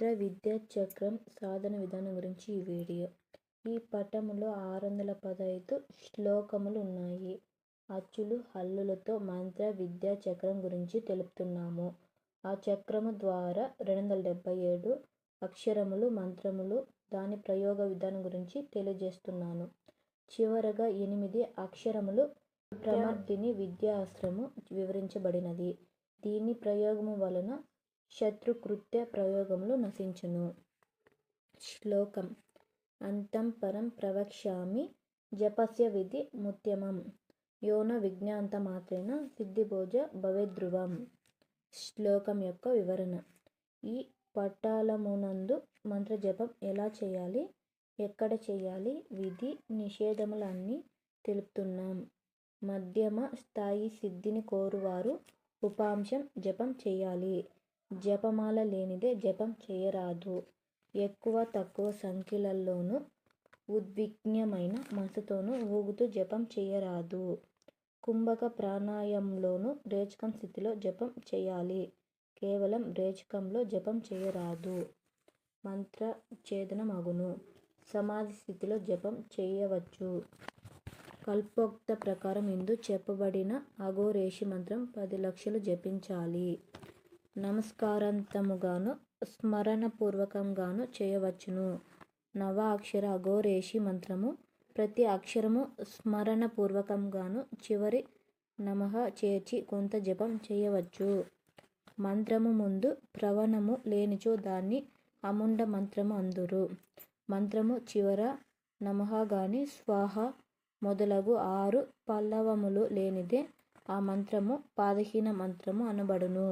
మంత్ర విద్యా చక్రం సాధన విధానం గురించి ఈ వీడియో. ఈ పటములో ఆరు వందల పదహైదు శ్లోకములు ఉన్నాయి. అచ్చులు హల్లులతో మంత్ర విద్యా చక్రం గురించి తెలుపుతున్నాము. ఆ చక్రము ద్వారా రెండు వందల డెబ్బై ఏడు అక్షరములు మంత్రములు దాని ప్రయోగ విధానం గురించి తెలియజేస్తున్నాను. చివరగా ఎనిమిది అక్షరములు ప్రమర్దిని విద్యాశ్రము వివరించబడినది. దీని ప్రయోగము వలన శత్రుకృత్య ప్రయోగములు నశించును. శ్లోకం. అంతం పరం ప్రవక్ష్యామి జపస్య విధి ముత్యమం. యోన విజ్ఞాంత మాత్రేన సిద్ధిభోజ భవేధ్రువం శ్లోకం యొక్క వివరణ. ఈ పట్టాలమునందు మంత్రజపం ఎలా చేయాలి? ఎక్కడ చేయాలి? విధి నిషేధములన్నీ తెలుపుతున్నాం. మధ్యమ స్థాయి సిద్ధిని కోరువారు ఉపాంశం జపం చేయాలి. జపమాల లేనిదే జపం చేయరాదు. ఎక్కువ తక్కువ సంఖ్యలలోనూ ఉద్విగ్నమైన మనసుతోనూ ఊగుతూ జపం చేయరాదు. కుంభక ప్రాణాయంలోనూ రేచకం స్థితిలో జపం చేయాలి. కేవలం రేచకంలో జపం చేయరాదు. మంత్ర ఛేదనమగును. సమాధి స్థితిలో జపం చేయవచ్చు. కల్పోక్త ప్రకారం ఇందు చెప్పబడిన అఘోరేషి మంత్రం పది లక్షలు జపించాలి. నమస్కారాంతముగాను స్మరణపూర్వకంగాను చేయవచ్చును. నవ అక్షర అఘోరేషి మంత్రము ప్రతి అక్షరము స్మరణపూర్వకంగాను చివరి నమః చేర్చి కొంత జపం చేయవచ్చు. మంత్రము ముందు ప్రవణము లేనిచో దాన్ని అముండ మంత్రము అందురు. మంత్రము చివర నమః గాని స్వాహ మొదలగు ఆరు పల్లవములు లేనిదే ఆ మంత్రము పాదహీన మంత్రము అనబడును.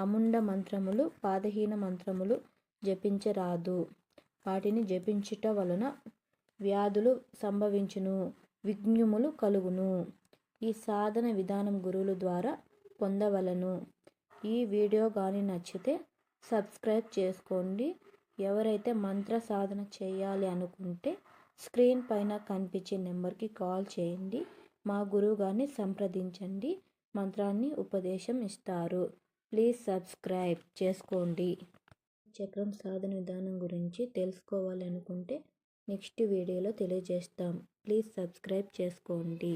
అముండ మంత్రములు పాదహీన మంత్రములు జపించరాదు. వాటిని జపించుట వలన వ్యాధులు సంభవించును విఘ్నములు కలుగును. ఈ సాధన విధానం గురువుల ద్వారా పొందవలను. ఈ వీడియో కానీ నచ్చితే సబ్స్క్రైబ్ చేసుకోండి. ఎవరైతే మంత్ర సాధన చేయాలి అనుకుంటే స్క్రీన్ పైన కనిపించే నెంబర్కి కాల్ చేయండి. మా గురువు గారిని సంప్రదించండి. మంత్రాన్ని ఉపదేశం ఇస్తారు. ప్లీజ్ సబ్స్క్రైబ్ చేసుకోండి. చక్రం సాధన విధానం గురించి తెలుసుకోవాలనుకుంటే నెక్స్ట్ వీడియోలో తెలియజేస్తాం. ప్లీజ్ సబ్స్క్రైబ్ చేసుకోండి.